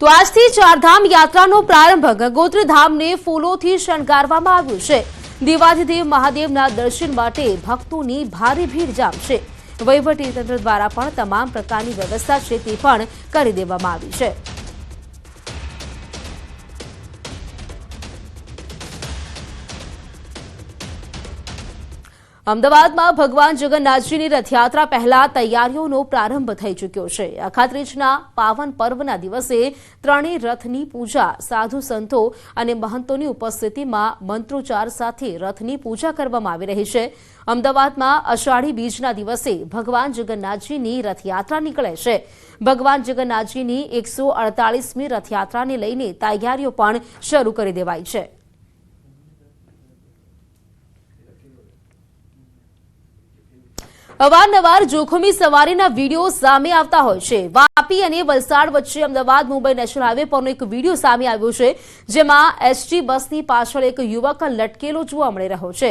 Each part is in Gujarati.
તો આજથી ચારધામ યાત્રાનો પ્રારંભ ગંગોત્રી ધામને ફૂલોથી શણગારવામાં આવ્યું છે. દેવાધિદેવ મહાદેવના દર્શન માટે ભક્તોની ભારે ભીડ જામશે. વહીવટી તંત્ર દ્વારા પણ તમામ પ્રકારની વ્યવસ્થા છે તે પણ કરી દેવામાં આવી છે. અમદાવાદમાં ભગવાન જગન્નાથજીની રથયાત્રા પહેલા તૈયારીઓનો પ્રારંભ થઈ ચૂક્યો છે. અખાત્રીજના પાવન પર્વના દિવસે ત્રણેય રથની પૂજા સાધુ સંતો અને મહંતોની ઉપસ્થિતિમાં મંત્રોચ્ચાર સાથે રથની પૂજા કરવામાં આવી રહી છે. અમદાવાદમાં અષાઢી બીજના દિવસે ભગવાન જગન્નાથજીની રથયાત્રા નીકળે છે. ભગવાન જગન્નાથજીની એકસો અડતાલીસમી રથયાત્રાને લઈને તૈયારીઓ પણ શરૂ કરી દેવાઈ છે. અવારનવાર જોખમી સવારીના વીડિયો સામે આવતા હોય છે. વાપી અને વલસાડ વચ્ચે અમદાવાદ, મુંબઈ નેશનલ હાઈવે પરનો એક વીડિયો સામે આવ્યો છે, જેમાં એસટી બસની પાછળ એક યુવક લટકેલો જોવા મળી રહ્યો છે.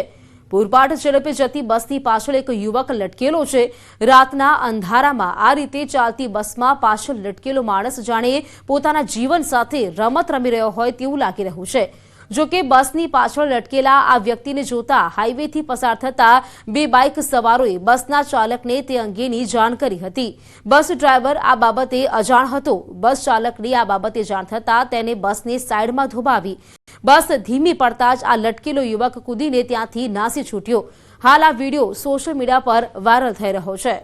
પૂરપાટ ઝડપે જતી બસની પાછળ એક યુવક લટકેલો છે. રાતના અંધારામાં આ રીતે ચાલતી બસમાં પાછળ લટકેલો માણસ જાણે પોતાના જીવન સાથે રમત રમી રહ્યો હોય તેવું લાગી રહ્યું છે. જો કે બસની પાછળ લટકેલા આ વ્યક્તિને જોતા હાઈવેથી પસાર થતા બે બાઇક સવારોએ બસના ચાલકને તે અંગેની જાણ કરી હતી. બસ ડ્રાઈવર આ બાબતે અજાણ હતો. બસ ચાલકની આ બાબતે જાણ થતાં તેને બસને સાઈડમાં ધોબાવી બસ ધીમી પડતા જ આ લટકેલો યુવક કૂદીને ત્યાંથી નાસી છૂટ્યો. હાલ આ વીડિયો સોશિયલ મીડિયા પર વાયરલ થઈ રહ્યો છે.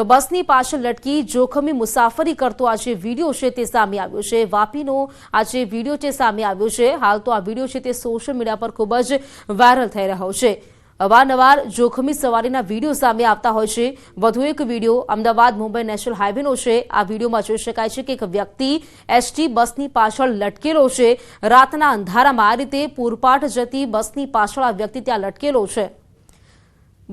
તો બસની પાછળ લટકી જોખમી મુસાફરી કરતો આ જે વીડિયો છે તે સામે આવ્યો છે. વાપીનો આ જે વીડિયો છે સામે આવ્યો છે. હાલ તો આ વીડિયો છે તે સોશિયલ મીડિયા પર ખૂબ જ વાયરલ થઈ રહ્યો છે. અવારનવાર જોખમી સવારીના વીડિયો સામે આવતા હોય છે. વધુ એક વીડિયો અમદાવાદ મુંબઈ નેશનલ હાઈવેનો છે. આ વિડીયોમાં જોઈ શકાય છે કે એક વ્યક્તિ એસટી બસની પાછળ લટકેલો છે. રાતના અંધારામાં આ રીતે પૂરપાટ જતી બસની પાછળ આ વ્યક્તિ ત્યાં લટકેલો છે.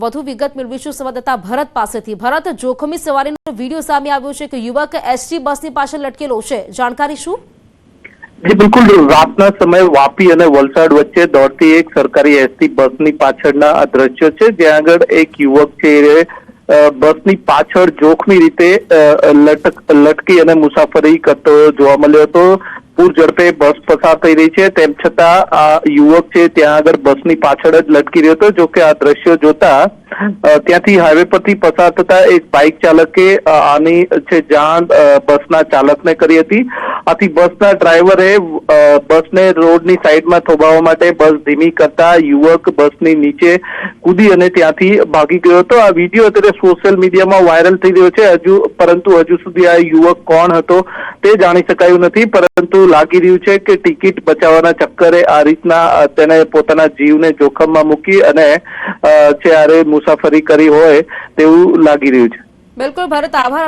વધુ વિગત મેળવીશું સંવાદદાતા ભરત પાસેથી. ભરત, જોખમી સવારીનો વીડિયો સામે આવ્યો છે કે યુવક એસટી બસની પાછળ લટકેલો છે. જાણકારી શું? જી, બિલકુલ. રાતના સમયે વાપી અને વલસાડ વચ્ચે દોડતી એક સરકારી એસટી બસની પાછળના આ દ્રશ્યો છે. જ્યાં આગળ એક યુવક છે બસની પાછળ જોખમી રીતે લટકી અને મુસાફરી કરતો જોવા મળ્યો હતો. પૂર ઝડપે બસ પસાર થઈ રહી છે. તેમ છતાં આ યુવક છે, ત્યાં આગળ બસની પાછળ જ લટકી રહ્યો હતો. જોકે આ દ્રશ્યો જોતા ત્યાંથી હાઈવે પરથી પસાર થતા એક બાઇક ચાલકે આની છે જાણ બસના ચાલકને કરી હતી આથી બસના ડ્રાઈવરે બસને રોડની સાઈડમાં થોભાવવા માટે બસ ધીમી કરતા યુવક બસની નીચે કૂદી અને ત્યાંથી ભાગી ગયો હતો। આ વીડિયો અત્યારે સોશિયલ મીડિયામાં વાયરલ થઈ રહ્યો છે। હજુ, પરંતુ હજુ સુધી આ યુવક કોણ હતો તે જાણી શકાયું નથી, પરંતુ લાગી રહ્યું છે કે ટિકિટ બચાવવાના ચક્કરે આ રીતના તેને પોતાના જીવને જોખમમાં મૂકી અને છે આરે મુસાફરી કરી હોય તેવું લાગી રહ્યું છે. બિલકુલ ભરત આભાર.